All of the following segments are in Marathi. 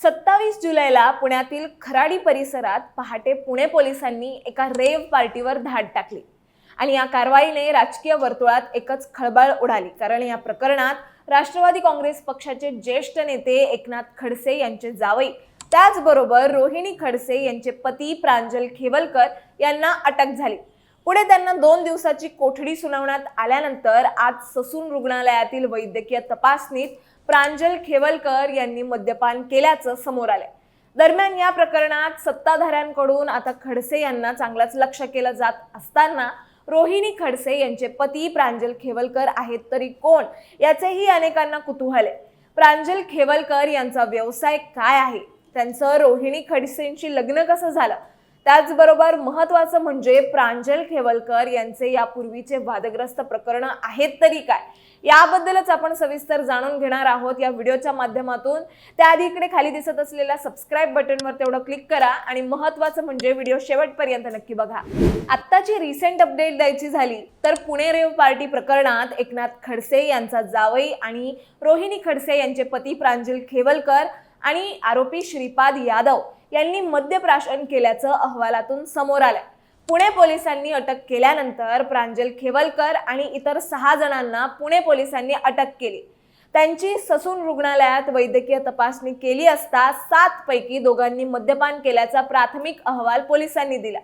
सत्तावीस जुलैला पुण्यातील खराडी परिसरात पहाटे पुणे पोलिसांनी एका रेव पार्टीवर धाड टाकली. आणि या कारवाईने राजकीय वर्तुळात एकच खळबळ उडाली. कारण या प्रकरणात राष्ट्रवादी काँग्रेस पक्षाचे ज्येष्ठ नेते एकनाथ खडसे यांचे जावई त्याचबरोबर रोहिणी खडसे यांचे पती प्रांजल खेवलकर यांना अटक झाली. पुढे त्यांना दोन दिवसाची कोठडी सुनावण्यात आल्यानंतर आज ससून रुग्णालयातील वैद्यकीय तपासणीत प्रांजल खेवलकर यांनी मद्यपान केल्याचं समोर आलंय. दरम्यान या प्रकरणात सत्ताधाऱ्यांकडून आता खडसे यांना चांगलंच लक्ष केलं जात असताना रोहिणी खडसे यांचे पती प्रांजल खेवलकर आहेत तरी कोण याचेही अनेकांना कुतूहल आहे. प्रांजल खेवलकर यांचा व्यवसाय काय आहे? त्यांचं रोहिणी खडसेंशी लग्न कसं झालं? त्याचबरोबर महत्वाचं म्हणजे प्रांजल खेवलकर यांचे यापूर्वीचे वादग्रस्त प्रकरण आहेत तरी काय? याबद्दलच आपण सविस्तर जाणून घेणार आहोत या व्हिडिओच्या माध्यमातून. त्याआधी इकडे खाली दिसत असलेल्या सबस्क्राईब बटनवर तेवढं क्लिक करा आणि महत्वाचं म्हणजे व्हिडिओ शेवटपर्यंत नक्की बघा. आत्ताची रिसेंट अपडेट द्यायची झाली तर पुणे रेव पार्टी प्रकरणात एकनाथ खडसे यांचा जावई आणि रोहिणी खडसे यांचे पती प्रांजल खेवलकर आणि आरोपी श्रीपाद यादव यांनी मद्यप्राशन केल्याचं अहवालातून समोर आलंय. पुणे पोलिसांनी अटक केल्यानंतर प्रांजल खेवलकर आणि इतर सहा जणांना पुणे पोलिसांनी अटक केली. त्यांची ससून रुग्णालयात वैद्यकीय तपासणी केली असता सात पैकी दोघांनी मद्यपान केल्याचा प्राथमिक अहवाल पोलिसांनी दिला.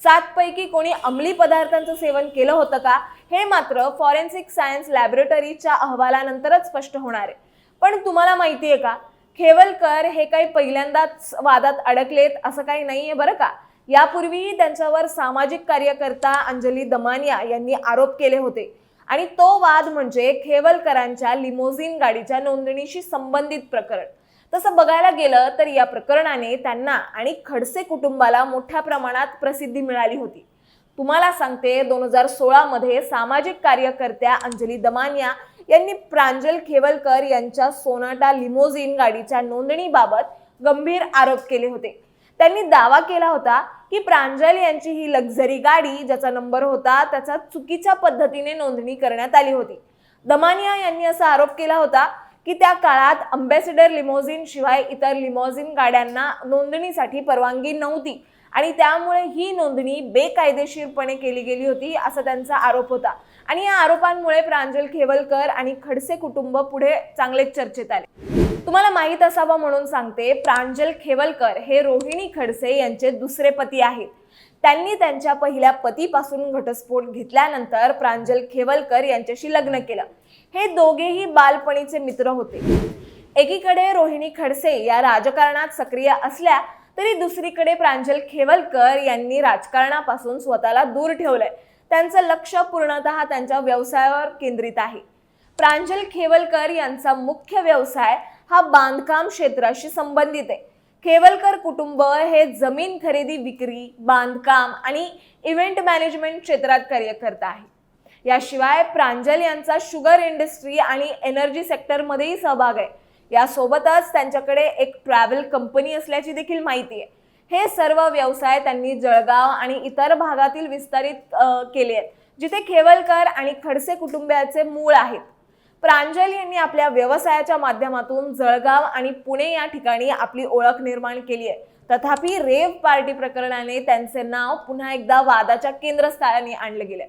सात पैकी कोणी अंमली पदार्थांचं सेवन केलं होतं का? हे मात्र फॉरेन्सिक सायन्स लॅबोरेटरीच्या अहवालानंतरच स्पष्ट होणार आहे. पण तुम्हाला माहिती आहे का? खेवलकर हे काही पहिल्यांदाच वादात अडकलेत असं काही नाहीये बरं का? यापूर्वीही त्यांच्यावर सामाजिक कार्यकर्ता अंजली दमानिया यांनी आरोप केले होते. आणि तो वाद म्हणजे खेवलकरांच्या लिमोझिन गाडीच्या नोंदणीशी संबंधित प्रकरण. तसं बघायला गेलं तर या प्रकरणाने त्यांना आणि खडसे कुटुंबाला मोठ्या प्रमाणात प्रसिद्धी मिळाली होती. तुम्हाला सांगते दोन हजार सोळामध्ये सामाजिक कार्यकर्त्या अंजली दमानिया यांनी प्रांजल खेवलकर यांच्या सोनाटा लिमोझिन गाडीच्या नोंदणीबाबत गंभीर आरोप केले होते. त्यांनी दावा केला होता की प्रांजल यांची ही लक्झरी गाडी ज्याचा नंबर होता त्याचा चुकीच्या पद्धतीने नोंदणी करण्यात आली होती. दमानिया यांनी असा आरोप केला होता की त्या काळात अम्बॅसिडर लिमोझिन शिवाय इतर लिमोझिन गाड्यांना नोंदणीसाठी परवानगी नव्हती. आणि त्यामुळे ही नोंदणी बेकायदेशीरपणे केली गेली होती असा त्यांचा आरोप होता. आणि या आरोपांमुळे प्रांजल खेवलकर आणि खडसे कुटुंब पुढे चांगलेच चर्चेत आले. तुम्हाला माहीत असावं म्हणून सांगते प्रांजल खेवलकर हे रोहिणी खडसे यांचे दुसरे पती आहेत. त्यांनी त्यांच्या पहिल्या पतीपासून घटस्फोट घेतल्यानंतर प्रांजल खेवलकर यांच्याशी लग्न केलं. हे दोघेही बालपणीचे मित्र होते. एकीकडे रोहिणी खडसे या राजकारणात सक्रिय असल्या तरी दुसरीकडे प्रांजल खेवलकर यांनी राजकारणापासून स्वतःला दूर ठेवलंय. त्यांचं लक्ष पूर्णतः त्यांच्या व्यवसायावर केंद्रित आहे. प्रांजल खेवलकर यांचा मुख्य व्यवसाय हा बांधकाम क्षेत्राशी संबंधित आहे. खेवलकर कुटुंब हे जमीन खरेदी विक्री बांधकाम आणि इव्हेंट मॅनेजमेंट क्षेत्रात कार्य करत आहे. याशिवाय प्रांजल यांचा शुगर इंडस्ट्री आणि एनर्जी सेक्टरमध्येही सहभाग आहे. यासोबतच त्यांच्याकडे एक ट्रॅव्हल कंपनी असल्याची देखील माहिती आहे. हे सर्व व्यवसाय त्यांनी जळगाव आणि इतर भागातील विस्तारित केले आहेत. जिथे खेवलकर आणि खडसे कुटुंबियाचे मूळ आहेत. प्रांजल यांनी आपल्या व्यवसायाच्या माध्यमातून जळगाव आणि पुणे या ठिकाणी आपली ओळख निर्माण केली आहे. तथापि रेव पार्टी प्रकरणाने त्यांचे नाव पुन्हा एकदा वादाच्या केंद्रस्थानी आणले गेले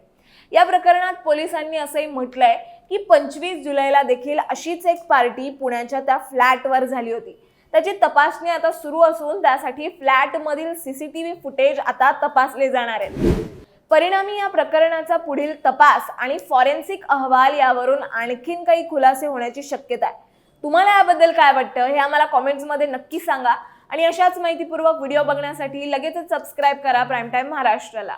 या प्रकरणात पोलिसांनी असंही म्हटलंय की पंचवीस जुलैला देखील अशीच एक पार्टी पुण्याच्या त्या फ्लॅटवर झाली होती. त्याची तपासणी आता सुरू असून त्यासाठी फ्लॅटमधील सीसीटीव्ही फुटेज आता तपासले जाणार आहेत. परिणामी या प्रकरणाचा पुढील तपास आणि फॉरेन्सिक अहवाल यावरून आणखीन काही खुलासे होण्याची शक्यता आहे. तुम्हाला याबद्दल काय वाटतं हे आम्हाला कॉमेंट्समध्ये नक्की सांगा आणि अशाच माहितीपूर्वक व्हिडिओ बघण्यासाठी लगेचच सबस्क्राईब करा प्राईम टाईम महाराष्ट्राला.